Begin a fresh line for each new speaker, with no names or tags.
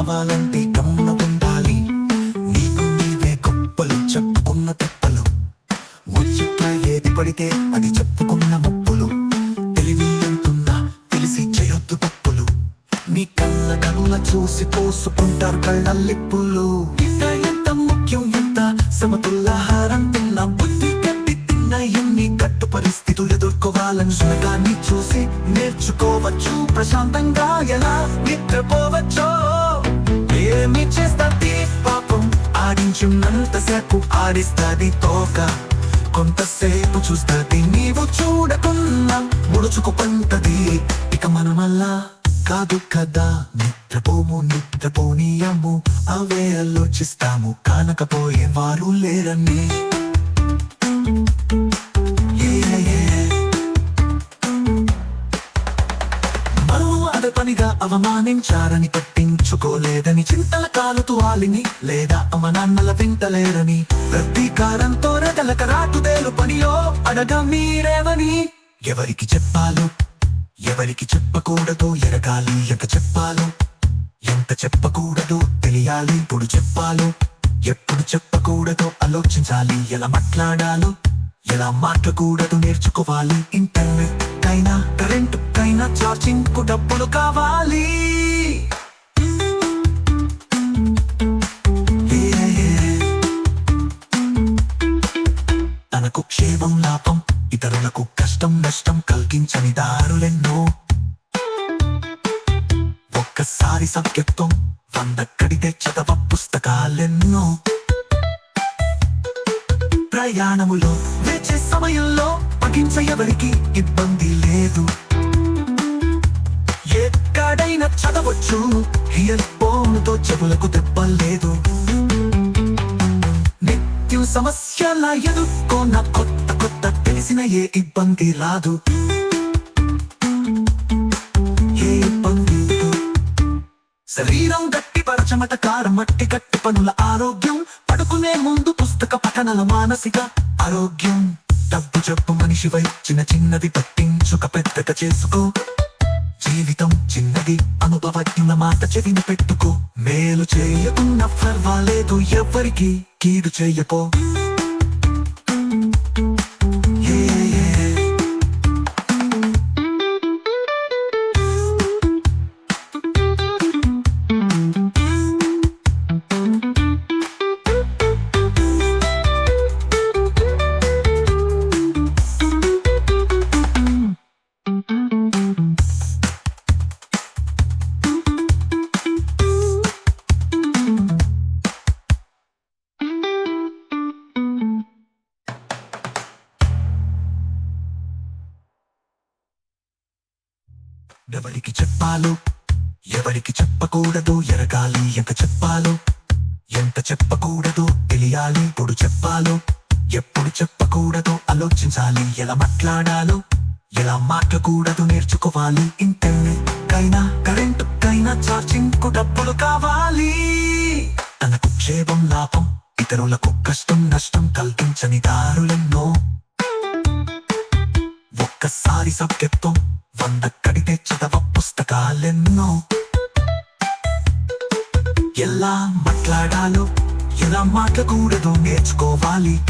కావాలంటే గమ్మున ఉండాలి. నీకు నీవే గొప్పలు చెప్పుకున్న తప్పలు. ఏది పడితే అది చెప్పుకున్న ముప్పులు. తెలివి అంటున్నా తెలిసి చేయొద్దు తప్పులు. నీ కళ్ళ కళ్ళ చూసి పోసుకుంటారు కళ్ళల్లిప్పులు. ఎంత ముఖ్యం ఎంత సమతుల్లాహారంటున్నా బుద్ధి కట్టి తిన్న ఎన్ని కట్టు పరిస్థితులు ఎదుర్కోవాలని చూసి నేర్చుకోవచ్చు. ప్రశాంతంగా ఎలా నిద్రపోవచ్చు? ఆడించున్నంతసేపు ఆడిస్తుంది తోక. కొంతసేపు చూస్తుంది నీవు చూడకున్నా ముడుచుకుపంటది ఇక మనమల్లా కాదు కదా. నిద్రపోము నిద్రపోనీయము. అవే ఆలోచిస్తాము. కానకపోయే వారు లేరని. అవమానించారని పట్టించుకోలేదని చింతల కాలుతూ వాలిని లేదా అమనాన్నల వింటలేరని ప్రతీకారంతో రగలక రాటుదేలు పనిలో అడగ మీరేవని ఎవరికి చెప్పాలో? ఎవరికి చెప్పకూడదో? ఎరగాలి ఎంత చెప్పాలో? ఎంత చెప్పకూడదో తెలియాలి ఇప్పుడు చెప్పాలో? ఎప్పుడు చెప్పకూడదో ఆలోచించాలి ఎలా మాట్లాడాలో? ఎలా మాట్లాడకూడదు నేర్చుకోవాలి ఇంటర్నెట్ అయినా కరెంటు కైనా ఛార్జింగ్కు డబ్బులు కావాలి. తనకు క్షేమం లాభం ఇతరులకు కష్టం నష్టం కలిగించని దారులెన్నో. ఒక్కసారి సభ్యత్వం వంద కడితే చదవ పుస్తకాలెన్నో. ప్రయాణములో వేచే సమయంలో పగించ ఎవరికి ఇబ్బంది లేదు. చదవచ్చు. ఇయర్ ఫోన్తో చెవులకు దెబ్బ లేదు నిత్యం సమస్యల ఎదుర్కొన్న కొత్త కొత్త తెలిసిన ఏ ఇబ్బంది రాదు. ఏ ఇబ్బంది శరీరం గట్టి పరచమట కారం మట్టి గట్టి పనుల ఆరోగ్యం. పడుకునే ముందు పుస్తక పఠనల మానసిక ఆరోగ్యం. డబ్బు చెప్పు మనిషివై చిన్న చిన్నది పట్టించుక పెద్దగా చేసుకో. జీవితం చిన్నది అనుభవజ్ఞుల మాట చెవిని పెట్టుకో. మేలు చేయకున్న పర్వాలేదు ఎవరికి కీడు చేయకో ఎవరికి చెప్పాలో ఎవరికి చెప్పకూడదు ఎరగాలి ఎంత చెప్పాలో ఎంత చెప్పకూడదు తెలియాలి ఇప్పుడు చెప్పాలో ఎప్పుడు చెప్పకూడదో ఆలోచించాలి ఎలా మాట్లాడాలో ఎలా మాట్లాడకూడదు నేర్చుకోవాలి. ఇంటర్నెట్ కైనా కరెంట్ కైనా ఛార్జింగ్కు డబ్బులు కావాలి. తనకు క్షేమం లాభం ఇతరులకు కష్టం నష్టం కల్పించని దారులెన్నో. ఒక్కసారి సభ్యత్వం వంద కడితే చదవ పుస్తకాలెన్నో. ఎలా మాట్లాడాలో ఎలా మాట్లాడకూడదో నేర్చుకోవాలి.